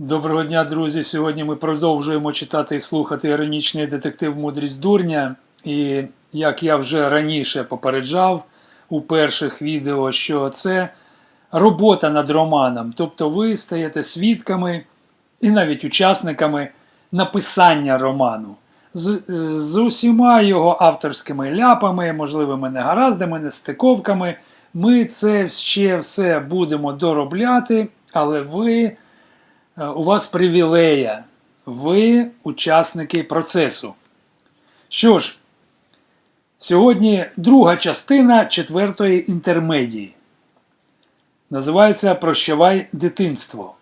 Доброго дня, друзі! Сьогодні ми продовжуємо читати і слухати іронічний детектив Мудрість дурня. І як я вже раніше попереджав у перших відео, що це робота над романом. Тобто ви стаєте свідками і навіть учасниками написання роману. З, з усіма його авторськими ляпами, можливими негараздами, нестиковками. Ми це ще все будемо доробляти, але ви. Е, у вас привілея. Ви учасники процесу. Що ж, сьогодні друга частина четвертої інтермедії. Називається Прощавай дитинство.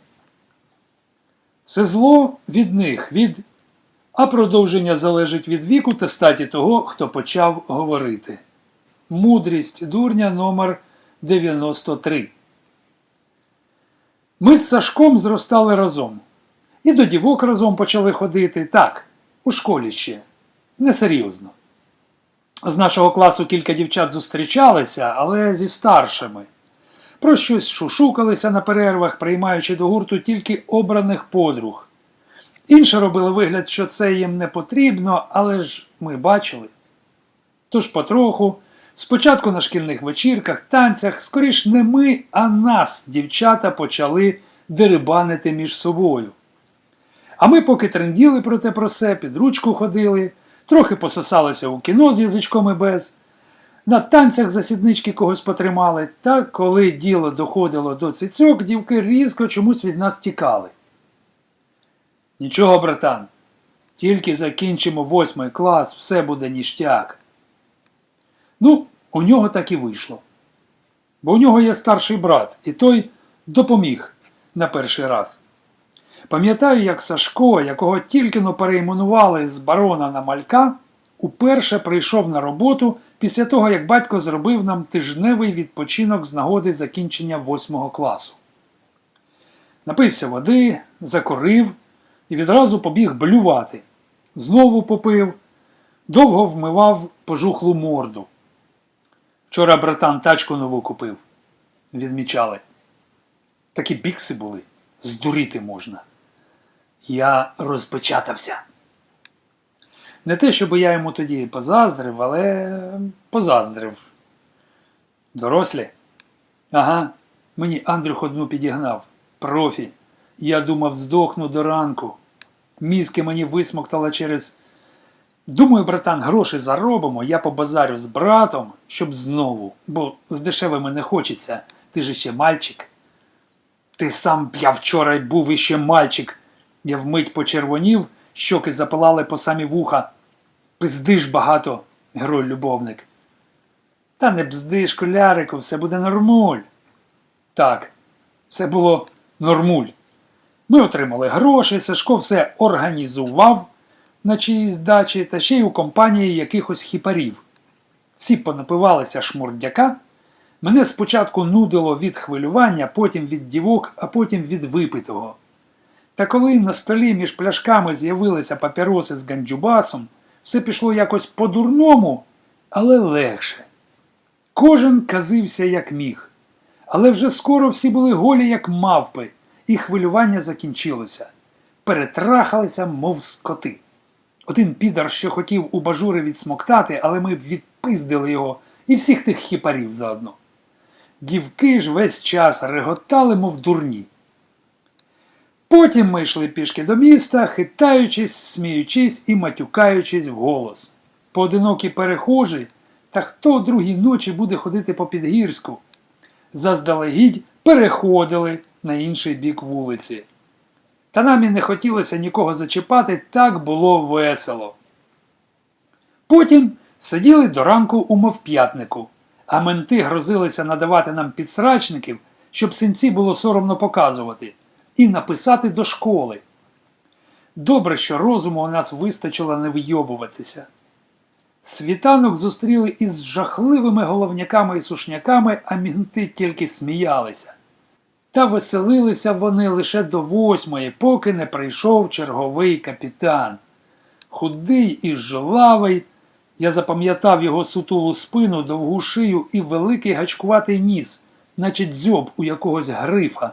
Все зло від них, від, а продовження залежить від віку та статі того, хто почав говорити. Мудрість дурня номер 93 ми з Сашком зростали разом. І до дівок разом почали ходити. Так, у школі ще. Несерйозно. З нашого класу кілька дівчат зустрічалися, але зі старшими. Про щось шушукалися на перервах, приймаючи до гурту тільки обраних подруг. Інші робили вигляд, що це їм не потрібно, але ж ми бачили. Тож потроху Спочатку на шкільних вечірках, танцях, скоріш не ми, а нас, дівчата, почали дерибанити між собою. А ми поки тренділи про те про се, під ручку ходили, трохи пососалися у кіно з язичком і без, на танцях засіднички когось потримали, та коли діло доходило до цицьок, дівки різко чомусь від нас тікали. Нічого, братан, тільки закінчимо восьмий клас, все буде ніштяк. Ну, у нього так і вийшло. Бо у нього є старший брат, і той допоміг на перший раз. Пам'ятаю, як Сашко, якого тільки но перейменували з барона на малька, уперше прийшов на роботу після того, як батько зробив нам тижневий відпочинок з нагоди закінчення восьмого класу. Напився води, закурив і відразу побіг блювати. Знову попив, довго вмивав пожухлу морду. Вчора братан тачку нову купив. Відмічали. Такі бікси були. Здуріти можна. Я розпечатався. Не те, щоб я йому тоді позаздрив, але позаздрив. Дорослі? Ага, мені Андрюх одну підігнав. Профі. Я думав, здохну до ранку. Мізки мені висмоктала через Думаю, братан, гроші заробимо, я побазарю з братом, щоб знову, бо з дешевими не хочеться, ти ж ще мальчик. Ти сам я вчора був іще мальчик. Я вмить почервонів, щоки запалали по самі вуха. Пиздиш багато, герой любовник. Та не бзди, школярику, все буде нормуль. Так, все було нормуль. Ми отримали гроші, Сашко все організував на чиїсь дачі та ще й у компанії якихось хіпарів. Всі понапивалися шмурдяка. Мене спочатку нудило від хвилювання, потім від дівок, а потім від випитого. Та коли на столі між пляшками з'явилися папіроси з ганджубасом, все пішло якось по-дурному, але легше. Кожен казився як міг. Але вже скоро всі були голі, як мавпи, і хвилювання закінчилося. Перетрахалися, мов скоти. Один підар ще хотів у бажури відсмоктати, але ми відпиздили його і всіх тих хіпарів заодно. Дівки ж весь час реготали, мов дурні. Потім ми йшли пішки до міста, хитаючись, сміючись і матюкаючись вголос. Поодинокі перехожі, та хто другій ночі буде ходити по Підгірську? Заздалегідь переходили на інший бік вулиці. Та нам і не хотілося нікого зачіпати, так було весело. Потім сиділи до ранку у мовп'ятнику, а менти грозилися надавати нам підсрачників, щоб синці було соромно показувати, і написати до школи. Добре, що розуму у нас вистачило не вийобуватися. Світанок зустріли із жахливими головняками і сушняками, а мінти тільки сміялися. Та веселилися вони лише до восьмої, поки не прийшов черговий капітан. Худий і жилавий, я запам'ятав його сутулу спину, довгу шию і великий гачкуватий ніс, наче дзьоб у якогось грифа.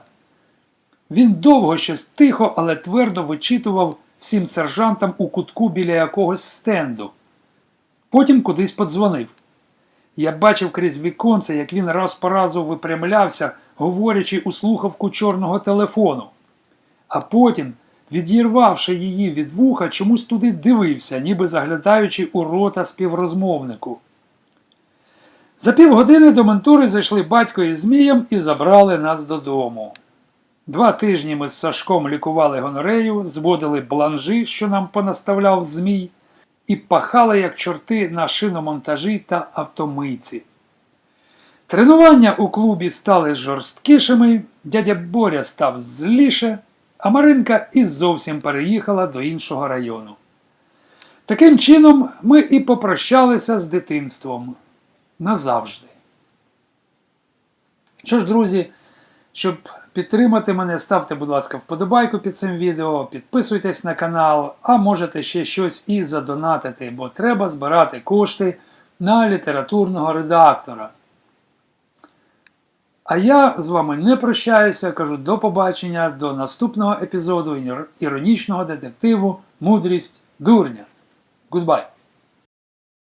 Він довго щось тихо, але твердо вичитував всім сержантам у кутку біля якогось стенду. Потім кудись подзвонив. Я бачив крізь віконце, як він раз по разу випрямлявся, говорячи у слухавку чорного телефону. А потім, відірвавши її від вуха, чомусь туди дивився, ніби заглядаючи у рота співрозмовнику. За півгодини до ментури зайшли батько із Змієм і забрали нас додому. Два тижні ми з Сашком лікували гонорею, зводили бланжі, що нам понаставляв Змій, і пахали як чорти на шиномонтажі та автомийці. Тренування у клубі стали жорсткішими, дядя Боря став зліше, а Маринка і зовсім переїхала до іншого району. Таким чином, ми і попрощалися з дитинством назавжди. Що ж, друзі, щоб підтримати мене, ставте, будь ласка, вподобайку під цим відео, підписуйтесь на канал, а можете ще щось і задонатити, бо треба збирати кошти на літературного редактора. А я з вами не прощаюся, кажу до побачення, до наступного епізоду іронічного детективу Мудрість дурня. Goodbye.